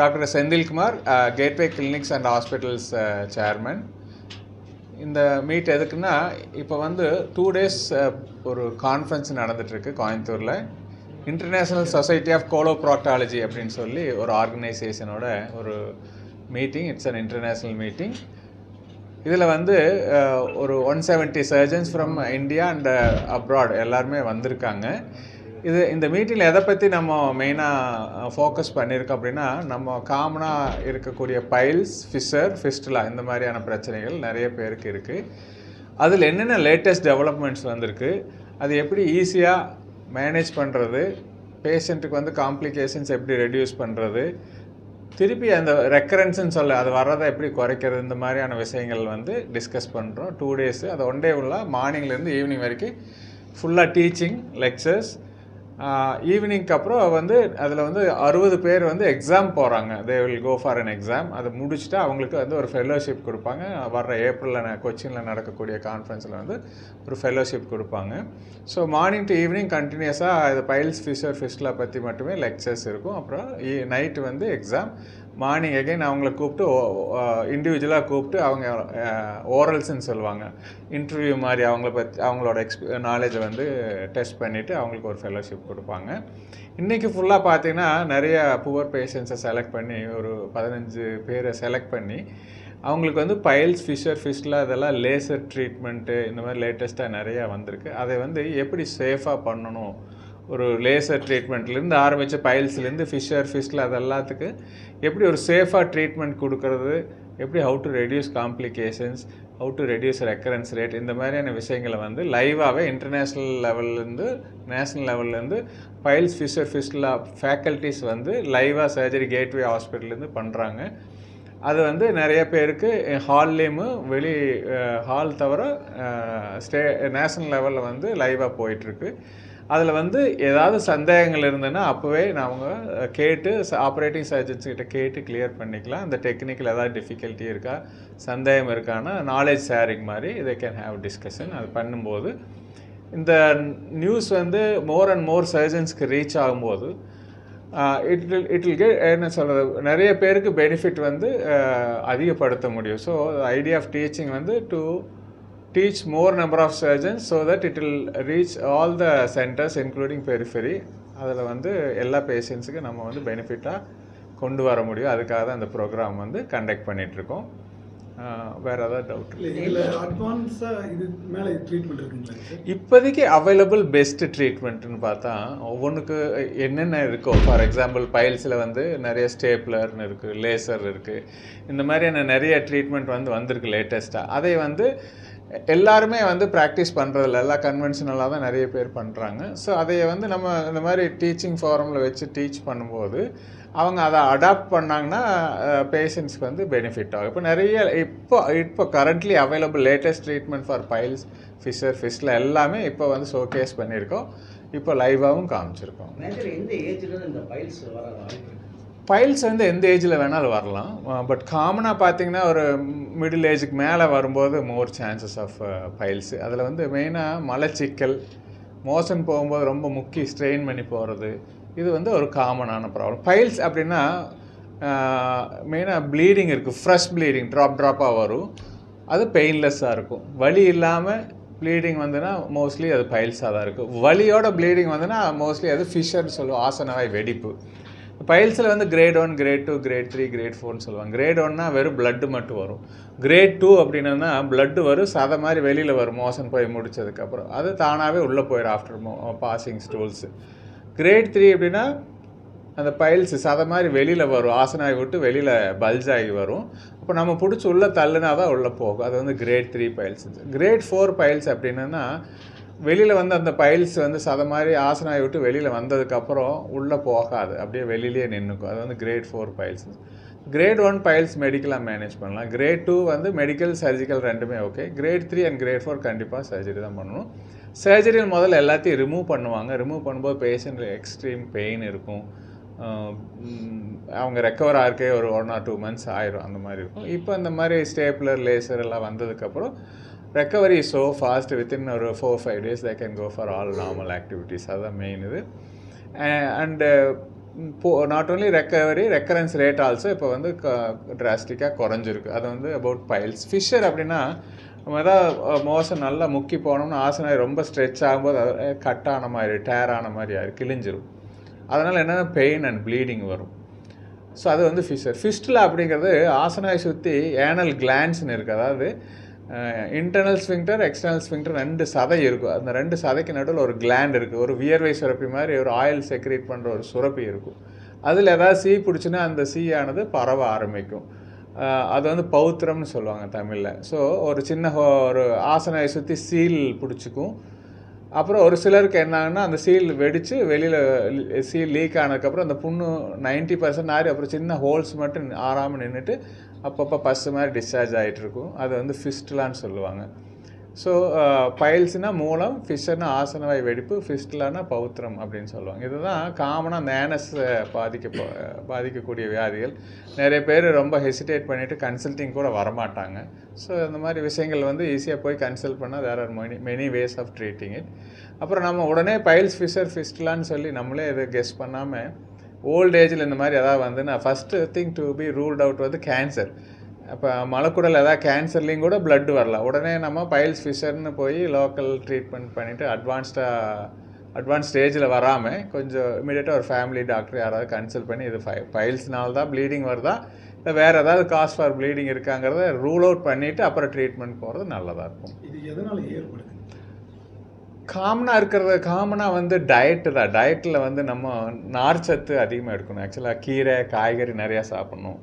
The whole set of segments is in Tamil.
Doctor Senthilkumar gateway clinics and hospitals chairman இந்த மீட் எதுக்குன்னா இப்போ வந்து டூ டேஸ் uh, ஒரு கான்ஃபரன்ஸ் நடந்துகிட்ருக்கு கோயம்புத்தூரில். இன்டர்நேஷ்னல் சொசைட்டி ஆஃப் கோலோப்ராக்டாலஜி அப்படின்னு சொல்லி ஒரு ஆர்கனைசேஷனோட ஒரு meeting it's an international meeting இதில் வந்து uh, ஒரு one seventy surgeons from India and abroad எல்லாருமே வந்திருக்காங்க. இது இந்த மீட்டிங்கில் எதை பற்றி நம்ம மெயினாக ஃபோக்கஸ் பண்ணியிருக்கோம் அப்படின்னா நம்ம காமனாக இருக்கக்கூடிய பைல்ஸ் ஃபிஷர் ஃபிஸ்டலா இந்த மாதிரியான பிரச்சனைகள் நிறைய பேருக்கு இருக்குது அதில் என்னென்ன லேட்டஸ்ட் டெவலப்மெண்ட்ஸ் வந்திருக்கு அது எப்படி ஈஸியாக மேனேஜ் பண்ணுறது பேஷண்ட்டுக்கு வந்து காம்ப்ளிகேஷன்ஸ் எப்படி ரெடியூஸ் பண்ணுறது திருப்பி அந்த ரெக்கரன்ஸ்ன்னு சொல்ல அது வர்றதை எப்படி குறைக்கிறது இந்த மாதிரியான விஷயங்கள் வந்து டிஸ்கஸ் பண்ணுறோம் டூ டேஸு அது ஒன் டே உள்ள மார்னிங்லேருந்து ஈவினிங் வரைக்கும் ஃபுல்லாக டீச்சிங் லெக்சர்ஸ் ஈவினிங்க்கு அப்புறம் வந்து அதில் வந்து அறுபது பேர் வந்து எக்ஸாம் போகிறாங்க they will go for an exam அதை முடிச்சுட்டு அவங்களுக்கு வந்து ஒரு ஃபெல்லோஷிப் கொடுப்பாங்க. வர்ற ஏப்ரலில் கொச்சினில் நடக்கக்கூடிய கான்ஃபரன்ஸில் வந்து ஒரு ஃபெல்லோஷிப் கொடுப்பாங்க. ஸோ மார்னிங் டு ஈவினிங் கண்டினியூஸாக இது பைல்ஸ் ஃபிஷர் ஃபிஷ்லா பற்றி மட்டுமே லெக்சர்ஸ் இருக்கும். அப்புறம் e, நைட்டு வந்து எக்ஸாம் மார்னிங் எகைன் அவங்கள கூப்பிட்டு இண்டிவிஜுவலாக கூப்பிட்டு அவங்க ஓரல்ஸ்ன்னு சொல்லுவாங்க. இன்டர்வியூ மாதிரி அவங்கள பற்றி அவங்களோட எக்ஸ்ப நாலேஜை வந்து டெஸ்ட் பண்ணிவிட்டு அவங்களுக்கு ஒரு ஃபெலோஷிப் கொடுப்பாங்க. இன்றைக்கி ஃபுல்லாக பார்த்தீங்கன்னா நிறைய புவர் பேஷண்ட்ஸை செலக்ட் பண்ணி ஒரு பதினஞ்சு பேரை செலக்ட் பண்ணி அவங்களுக்கு வந்து பைல்ஸ் ஃபிஷர் ஃபிஷ்லாம் இதெல்லாம் லேசர் ட்ரீட்மெண்ட்டு இந்த மாதிரி லேட்டஸ்ட்டாக நிறையா வந்திருக்கு. அதை வந்து எப்படி சேஃபாக பண்ணணும்? ஒரு லேசர் ட்ரீட்மெண்ட்லேருந்து ஆரம்பித்த பைல்ஸ்லேருந்து ஃபிஷர் ஃபிஷ்ல அது எல்லாத்துக்கு எப்படி ஒரு சேஃபாக ட்ரீட்மெண்ட் கொடுக்கறது? எப்படி how to reduce complications how to reduce recurrence rate இந்த மாதிரியான விஷயங்களை வந்து லைவாகவே இன்டர்நேஷ்னல் லெவல்லேருந்து நேஷ்னல் லெவல்லேருந்து பைல்ஸ் ஃபிஷர் ஃபிஷில் ஃபேக்கல்ட்டிஸ் வந்து லைவாக சர்ஜரி கேட்வே ஹாஸ்பிட்டல்லேருந்து பண்ணுறாங்க அது வந்து நிறைய பேருக்கு ஹால்லேயும் வெளி ஹால் தவிர ஸ்டே நேஷ்னல் லெவலில் வந்து லைவாக போயிட்டுருக்கு அதில் வந்து ஏதாவது சந்தேகங்கள் இருந்ததுன்னா அப்போவே அவங்க கேட்டு ஆப்ரேட்டிங் சர்ஜன்ஸ் கிட்ட கேட்டு கிளியர் பண்ணிக்கலாம். அந்த டெக்னிக்கில் ஏதாவது டிஃபிகல்ட்டி இருக்கா சந்தேகம் இருக்கான்னா நாலேஜ் ஷேரிங் மாதிரி இதை கேன் ஹேவ் டிஸ்கஷன் அது பண்ணும்போது இந்த நியூஸ் வந்து மோர் அண்ட் மோர் சர்ஜன்ஸ்க்கு ரீச் ஆகும்போது it will it will get என்ன சொல்கிறது நிறைய பேருக்கு பெனிஃபிட் வந்து அதிகப்படுத்த முடியும். ஸோ ஐடியா ஆஃப் டீச்சிங் வந்து to teach more number of surgeons so that it will reach all the centres including periphery அதில் வந்து எல்லா பேஷண்ட்ஸுக்கும் நம்ம வந்து பெனிஃபிட்டாக கொண்டு வர முடியும். அதுக்காக தான் அந்த ப்ரோக்ராம் வந்து கண்டக்ட் பண்ணிகிட்ருக்கோம் வேறு ஏதாவது டவுட் இல்லை அட்வான்ஸாக இது மேலே ட்ரீட்மெண்ட் இருக்குங்களா சார் இப்போதைக்கு அவைலபிள் பெஸ்ட் ட்ரீட்மெண்ட்னு பார்த்தா ஒவ்வொன்றுக்கு என்னென்ன இருக்கோ ஃபார் எக்ஸாம்பிள் பைல்ஸில் வந்து நிறைய ஸ்டேப்லர்னு இருக்குது லேசர் இருக்குது இந்த மாதிரியான நிறைய ட்ரீட்மெண்ட் வந்து வந்திருக்கு லேட்டஸ்ட்டாக அதை வந்து எல்லாருமே வந்து ப்ராக்டிஸ் பண்ணுறதில்ல எல்லாம் கன்வென்ஷனலாக தான் நிறைய பேர் பண்ணுறாங்க ஸோ அதை வந்து நம்ம இந்த மாதிரி டீச்சிங் ஃபாரமில் வச்சு டீச் பண்ணும்போது அவங்க அதை அடாப்ட் பண்ணாங்கன்னா பேஷண்ட்ஸ்க்கு வந்து பெனிஃபிட் ஆகும். இப்போ நிறைய இப்போ இப்போ currently available latest treatment for piles fissure fistula எல்லாமே இப்போ வந்து ஷோகேஸ் பண்ணியிருக்கோம். இப்போ லைவாகவும் காமிச்சிருக்கோம். இந்த ஏஜ்லேருந்து இந்த பைல்ஸ் வர வாய்ப்பு பைல்ஸ் வந்து எந்த ஏஜில் வேணாலும் வரலாம். பட் காமனாக பார்த்தீங்கன்னா ஒரு மிடில் ஏஜுக்கு மேலே வரும்போது மோர் சான்சஸ் ஆஃப் பைல்ஸ் அதில் வந்து மெயினாக மலச்சிக்கல் மோஷன் போகும்போது ரொம்ப முக்கிய ஸ்ட்ரெயின் பண்ணி போகிறது இது வந்து ஒரு காமனான ப்ராப்ளம் பைல்ஸ் அப்படின்னா மெயினாக ப்ளீடிங் இருக்குது ஃப்ரெஷ் ப்ளீடிங் ட்ராப் ட்ராப்பாக வரும். அது பெயின்லெஸ்ஸாக இருக்கும். வலி இல்லாமல் ப்ளீடிங் வந்துன்னா மோஸ்ட்லி அது பைல்ஸாக தான் இருக்கும் வலியோட ப்ளீடிங் வந்துன்னா மோஸ்ட்லி அது ஃபிஷர்னு சொல்லுவோம். ஆசனவாய் வெடிப்பு. பைல்ஸில் வந்து grade one grade two grade three grade ஃபோர்னு சொல்லுவாங்க. கிரேட் ஒன்னா வெறும் பிளட்டு மட்டும் வரும். கிரேட் டூ அப்படின்னா பிளட்டு வரும். சதை மாதிரி வெளியில் வரும். மோஷன் போய் முடிச்சதுக்கப்புறம் அது தானாகவே உள்ளே போயிடும் after passing stools uh, grade three அப்படின்னா அந்த பைல்ஸ் சதை மாதிரி வெளியில் வரும். ஆசனாகி விட்டு வெளியில் பல்ஜ் ஆகி வரும். அப்போ நம்ம பிடிச்சி உள்ளே தள்ளுனா தான் உள்ளே போகும். அது வந்து grade three piles. Grade four piles அப்படின்னா வெளியில் வந்து அந்த பைல்ஸ் வந்து சதை மாதிரி ஆசனாயை விட்டு வெளியில் வந்ததுக்கப்புறம் உள்ளே போகாது. அப்படியே வெளியிலேயே நின்றுக்கும் அது வந்து grade four piles grade one piles மெடிக்கலாக manage பண்ணலாம். கிரேட் டூ வந்து மெடிக்கல் சர்ஜிக்கல் ரெண்டுமே okay grade three and grade four கண்டிப்பாக சர்ஜரி தான் பண்ணணும். சர்ஜரியில் முதல்ல எல்லாத்தையும் ரிமூவ் பண்ணுவாங்க. ரிமூவ் பண்ணும்போது பேஷண்ட்டில் எக்ஸ்ட்ரீம் பெயின் இருக்கும். அவங்க ரெக்கவர் ஆகிறக்கே ஒரு ஒன் ஆர் டூ மந்த்ஸ் ஆயிரும். அந்த மாதிரி இருக்கும். இப்போ இந்த மாதிரி ஸ்டேப்லர் லேசர் எல்லாம் வந்ததுக்கப்புறம் ரெக்கவரி ஸோ ஃபாஸ்ட் வித்தின் ஒரு four five days they can go for all normal activities அதுதான் மெயின் இது. அண்டு போ not only recovery recurrence rate also இப்போ வந்து டிராஸ்டிக்காக குறைஞ்சிருக்கு. அது வந்து அபவுட் பைல்ஸ் ஃபிஷர் அப்படின்னா நம்ம ஏதாவது மோசம் நல்லா முக்கி போனோம்னா ஆசனாய் ரொம்ப ஸ்ட்ரெச் ஆகும்போது அது கட் ஆன மாதிரி டேர் ஆன மாதிரி ஆயிரும் கிழிஞ்சிரும். அதனால் என்னென்னா பெயின் அண்ட் ப்ளீடிங் வரும். ஸோ அது வந்து ஃபிஷர் ஃபிஸ்டில் அப்படிங்கிறது ஆசனாய் சுற்றி ஏனல் கிளான்ஸ்னு இருக்குது அதாவது இன்டர்னல் ஸ்விங்டர் எக்ஸ்டர்னல் ஸ்விங்டர் ரெண்டு சதை இருக்கும். அந்த ரெண்டு சதைக்கு நடுவில் ஒரு கிளாண்ட் இருக்குது ஒரு வியர்வை சுரப்பி மாதிரி ஒரு ஆயில் செக்ரேட் பண்ணுற ஒரு சுரப்பி இருக்கும். அதில் ஏதாவது சீ பிடிச்சின்னா அந்த சீயானது பரவ ஆரம்பிக்கும். அது வந்து பௌத்திரம்னு சொல்லுவாங்க தமிழில். ஸோ ஒரு சின்ன ஹோ- ஒரு ஆசனையை சுற்றி சீல் பிடிச்சிக்கும். அப்புறம் ஒரு சிலருக்கு என்னாங்கன்னா அந்த சீல் வெடித்து வெளியில் சீல் லீக் ஆனதுக்கப்புறம் அந்த புண்ணு 90% பர்சன்ட் ஆறி அப்புறம் சின்ன ஹோல்ஸ் மட்டும் ஆறாமல் நின்றுட்டு அப்பப்போ பஸ்ஸு மாதிரி டிஸ்சார்ஜ் ஆகிட்டு இருக்கும் அது வந்து ஃபிஸ்ட்லான்னு சொல்லுவாங்க. ஸோ பயல்ஸ்னா uh, மூலம் ஃபிஷ்ஷர்னா ஆசனவாய் வெடிப்பு ஃபிஸ்டிலானா பௌத்திரம் அப்படின்னு சொல்லுவாங்க. இதுதான் காமனாக அந்த ஏனஸ் பாதிக்க பாதிக்கக்கூடிய வியாதிகள். நிறைய பேர் ரொம்ப ஹெசிடேட் பண்ணிவிட்டு கன்சல்ட்டிங் கூட வரமாட்டாங்க. ஸோ இந்த மாதிரி விஷயங்கள் வந்து ஈஸியாக போய் கன்சல்ட் பண்ணால் there are many many ways of treating it அப்புறம் நம்ம உடனே பைல்ஸ் ஃபிஷர் ஃபிஸ்டிலான்னு சொல்லி நம்மளே இதை கெஸ் பண்ணாமல் ஓல்ட் ஏஜில் இந்த மாதிரி எதாவது வந்து நான் first thing to be ruled out வந்து கேன்சர் அப்போ மலக்குடல் ஏதாவது கேன்சர்லேயும் கூட blood வரலாம். உடனே நம்ம பைல்ஸ் ஃபிஷர்னு போய் லோக்கல் ட்ரீட்மெண்ட் பண்ணிவிட்டு அட்வான்ஸ்டாக அட்வான்ஸ் ஸ்டேஜில் வராமல் கொஞ்சம் இமீடியட்டாக ஒரு ஃபேமிலி டாக்டர் யாராவது கன்சல்ட் பண்ணி இது ஃபை பைல்ஸ்னால தான் ப்ளீடிங் வருதா? இல்லை வேறு ஏதாவது காஸ் ஃபார் ப்ளீடிங் இருக்காங்கிறத ரூல் அவுட் பண்ணிவிட்டு அப்புறம் ட்ரீட்மெண்ட் போகிறது நல்லதாக இருக்கும். இது எதனால் ஏற்படுது? காமனாக இருக்கிறது காமனாக வந்து டயட்டு தான். டயட்டில் வந்து நம்ம நார்ச்சத்து அதிகமாக எடுக்கணும். ஆக்சுவலாக கீரை காய்கறி நிறையா சாப்பிட்ணும்.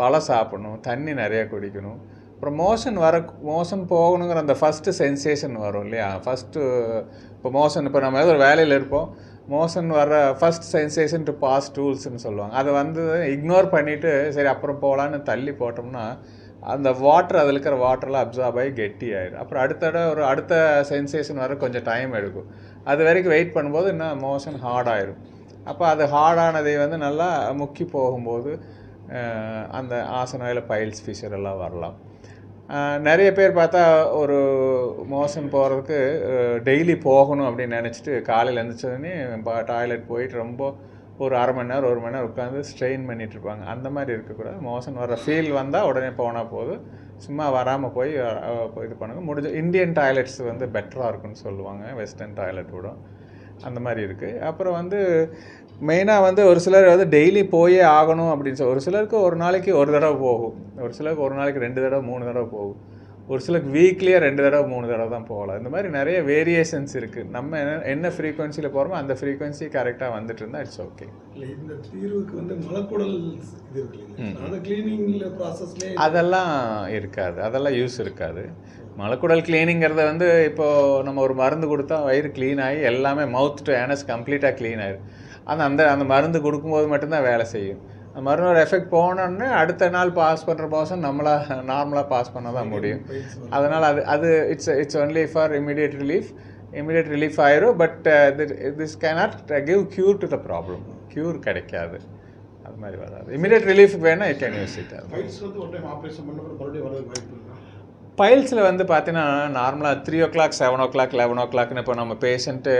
பழம் சாப்பிடணும் தண்ணி நிறையா குடிக்கணும். அப்புறம் மோஷன் வர மோஷன் போகணுங்கிற அந்த ஃபஸ்ட்டு சென்சேஷன் வரும் இல்லையா? ஃபஸ்ட்டு இப்போ மோஷன் இப்போ நம்ம ஏதோ ஒரு வேலையில் இருப்போம். மோஷன் வர ஃபஸ்ட் சென்சேஷன் டு பாஸ் டூல்ஸ்னு சொல்லுவாங்க. அதை வந்து இக்னோர் பண்ணிவிட்டு சரி அப்புறம் போகலான்னு தள்ளி போட்டோம்னா அந்த வாட்டர் அதில் இருக்கிற வாட்டர்லாம் அப்சார்ப் ஆகி கெட்டி ஆயிடும் அப்புறம் அடுத்த ஒரு அடுத்த சென்சேஷன் வர கொஞ்சம் டைம் எடுக்கும். அது வரைக்கும் வெயிட் பண்ணும்போது இன்னும் மோஷன் ஹார்ட் அப்போ அது ஹார்டானதை வந்து நல்லா முக்கி போகும்போது அந்த அந்த இல்லை பைல்ஸ் ஃபிஷர் எல்லாம் வரலாம். நிறைய பேர் பார்த்தா ஒரு மோஷன் போகிறதுக்கு டெய்லி போகணும் அப்படின்னு நினச்சிட்டு காலையில் எழுந்திரிச்சோடனே டாய்லெட் போயிட்டு ரொம்ப ஒரு அரை மணி நேரம் ஒரு மணி நேரம் உட்காந்து ஸ்ட்ரெயின் பண்ணிட்டு இருப்பாங்க. அந்த மாதிரி இருக்கக்கூடாது. மோஷன் வர ஃபீல் வந்தால் உடனே போனால் போதும். சும்மா வராமல் போய் இது பண்ணுங்க. முடிஞ்ச இந்தியன் டாய்லெட்ஸ் வந்து பெட்டராக இருக்குன்னு சொல்லுவாங்க. வெஸ்டர்ன் டாய்லெட் விடும் அந்த மாதிரி இருக்குது அப்புறம் வந்து மெயினாக வந்து ஒரு சிலர் வந்து டெய்லி போயே ஆகணும் அப்படின்னு சொல்லி ஒரு சிலருக்கு ஒரு நாளைக்கு ஒரு தடவை போகும். ஒரு சிலருக்கு ஒரு நாளைக்கு ரெண்டு தடவை மூணு தடவை போகும். ஒரு சிலருக்கு வீக்லியே ரெண்டு தடவை மூணு தடவை தான் போகலாம். இந்த மாதிரி நிறைய வேரியேஷன்ஸ் இருக்குது நம்ம என்ன என்ன ஃப்ரீக்வன்சியில் போகிறோமோ அந்த ஃப்ரீக்வன்சி கரெக்டாக வந்துட்டு இருந்தால் இட்ஸ் ஓகே இல்லை இந்த தீர்வுக்கு வந்து மலக்குடல் இது இருக்கு இல்லைங்களா? அந்த கிளீனிங்கில் ப்ராசஸ்லேயே அதெல்லாம் இருக்காது. அதெல்லாம் யூஸ் இருக்காது. மலக்குடல் கிளீனிங்கிறத வந்து இப்போது நம்ம ஒரு மருந்து கொடுத்தா வயிறு க்ளீன் ஆகி எல்லாமே மவுத் டு ஏனஸ் கம்ப்ளீட்டாக க்ளீன் ஆயிடும் ஆனால் அந்த அந்த மருந்து கொடுக்கும்போது மட்டும்தான் வேலை செய்யும். அந்த மருந்தோட எஃபெக்ட் போனோடனே அடுத்த நாள் பாஸ் பண்ணுற மோஷன் நம்மளாக நார்மலாக பாஸ் பண்ண தான் முடியும். அதனால் அது அது it's it's only for immediate relief immediate relief ஆயிரும் but this cannot give cure to the problem cure கிடைக்காது. அது மாதிரி வராது. இமீடியட் ரிலீஃப் வேணால் ஐ கேன் யூஸ் இட் பைல்ஸில் வந்து பார்த்தீங்கன்னா நார்மலாக three o'clock seven o'clock eleven ஓ கிளாக்னு இப்போ நம்ம பேஷண்ட்டு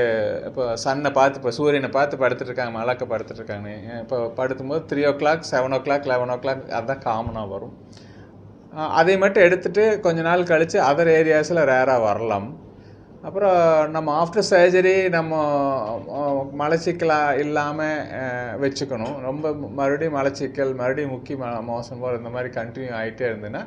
இப்போ சன்னை பார்த்து இப்போ சூரியனை பார்த்து படுத்துட்ருக்காங்க மலக்க படுத்துட்டு இப்போ படுத்தும்போது three o'clock seven o'clock eleven o'clock அதுதான் காமனாக வரும் அதை மட்டும் எடுத்துகிட்டு கொஞ்ச நாள் கழித்து அதர் ஏரியாஸில் ரேராக வரலாம். அப்புறம் நம்ம ஆஃப்டர் சர்ஜரி நம்ம மலச்சிக்கலாக இல்லாமல் வச்சுக்கணும். ரொம்ப மறுபடியும் மலச்சிக்கல் மறுபடியும் முக்கிய ம மோசம் போல் இந்த மாதிரி கண்டினியூ ஆகிட்டே இருந்ததுன்னா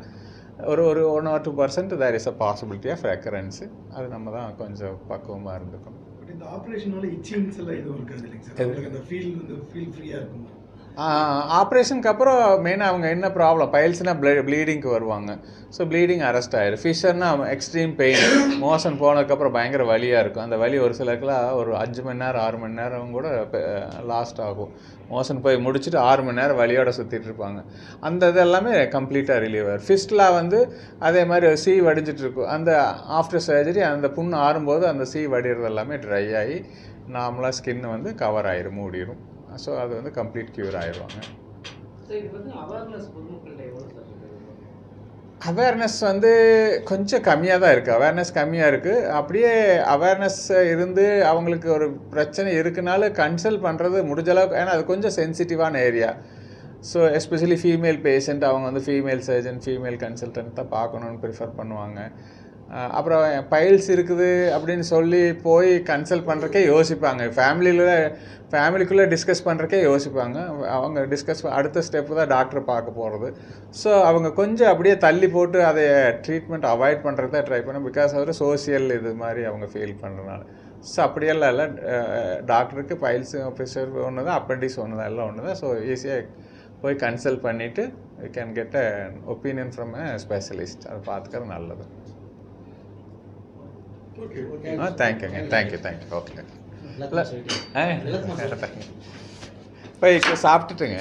ஒரு ஒரு one or two percent there is a possibility of recurrence அது நம்ம தான் கொஞ்சம் பக்குவமாக இருந்துக்கணும். பட் இந்த ஆப்ரேஷனால இச்சிங்ஸ் எல்லாம் எதுவும் இருக்காது இல்லைங்க சார்? உங்களுக்கு அந்த ஃபீல் வந்து ஃபீல் ஃப்ரீயாக இருக்கும்? ஆப்ரேஷனுக்கு அப்புறம் மெயினாக அவங்க என்ன ப்ராப்ளம் பைல்ஸ்னால் ப்ளீ ப்ளீடிங்க்கு வருவாங்க. ஸோ ப்ளீடிங் அரெஸ்ட் ஆகிடும் ஃபிஷர்னா எக்ஸ்ட்ரீம் பெயின் மோஷன் போனதுக்கப்புறம் பயங்கர வலியாக இருக்கும். அந்த வலி ஒரு சிலருக்குலாம் ஒரு அஞ்சு மணி நேரம் ஆறு மணி நேரம் கூட லாஸ்ட் ஆகும். மோஷன் போய் முடிச்சுட்டு ஆறு மணி நேரம் வலியோட சுற்றிட்டு இருப்பாங்க. அந்த இது எல்லாமே கம்ப்ளீட்டாக ரிலீவ் ஆகும் ஃபிஸ்ட்லாம் வந்து அதே மாதிரி சீ வடிஞ்சிட்டு இருக்கும். அந்த ஆஃப்டர் சர்ஜரி அந்த புண்ணு ஆறும்போது அந்த சீ வடிகிறது எல்லாமே ட்ரை ஆகி நார்மலாக ஸ்கின் வந்து கவர் ஆகிடும் மூடிடும் ஸோ அது வந்து கம்ப்ளீட் க்யூர் ஆயிடுவாங்க. அவேர்னஸ் வந்து கொஞ்சம் கம்மியாக தான் இருக்குது அவேர்னஸ் கம்மியாக இருக்குது அப்படியே அவேர்னஸ் இருந்து அவங்களுக்கு ஒரு பிரச்சனை இருக்குனாலும் கன்சல்ட் பண்ணுறது முடிஞ்ச அளவுக்கு ஏன்னா அது கொஞ்சம் சென்சிட்டிவான area so especially female patient அவங்க வந்து ஃபீமேல் சர்ஜன் ஃபீமேல் கன்சல்டன்ட் தான் பார்க்கணுன்னு ப்ரிஃபர் பண்ணுவாங்க. அப்புறம் பைல்ஸ் இருக்குது அப்படின்னு சொல்லி போய் கன்சல்ட் பண்ணுறக்கே யோசிப்பாங்க. ஃபேமிலியில் ஃபேமிலிக்குள்ளே டிஸ்கஸ் பண்ணுறக்கே யோசிப்பாங்க. அவங்க டிஸ்கஸ் அடுத்த ஸ்டெப்பு தான் டாக்டர் பார்க்க போகிறது ஸோ அவங்க கொஞ்சம் அப்படியே தள்ளி போட்டு அதை ட்ரீட்மெண்ட் அவாய்ட் பண்ணுறது தான் ட்ரை பண்ண பிகாஸ் அவர் சோசியல் இது மாதிரி அவங்க ஃபீல் பண்ணுறதுனால ஸோ அப்படியெல்லாம் இல்லை. டாக்டருக்கு பைல்ஸ் ப்ரெஷர் ஒன்று தான் அப்பண்டிஸ் ஒன்று தான் எல்லாம் ஒன்று தான் ஸோ ஈஸியாக போய் கன்சல்ட் பண்ணிவிட்டு you can get a opinion from a specialist அதை பார்த்துக்கிறது நல்லது. ஆ தேங்க்யூங்க தேங்க்யூ தேங்க்யூ ஓகே. ஆ போய் சாப்பிட்டுட்டுங்க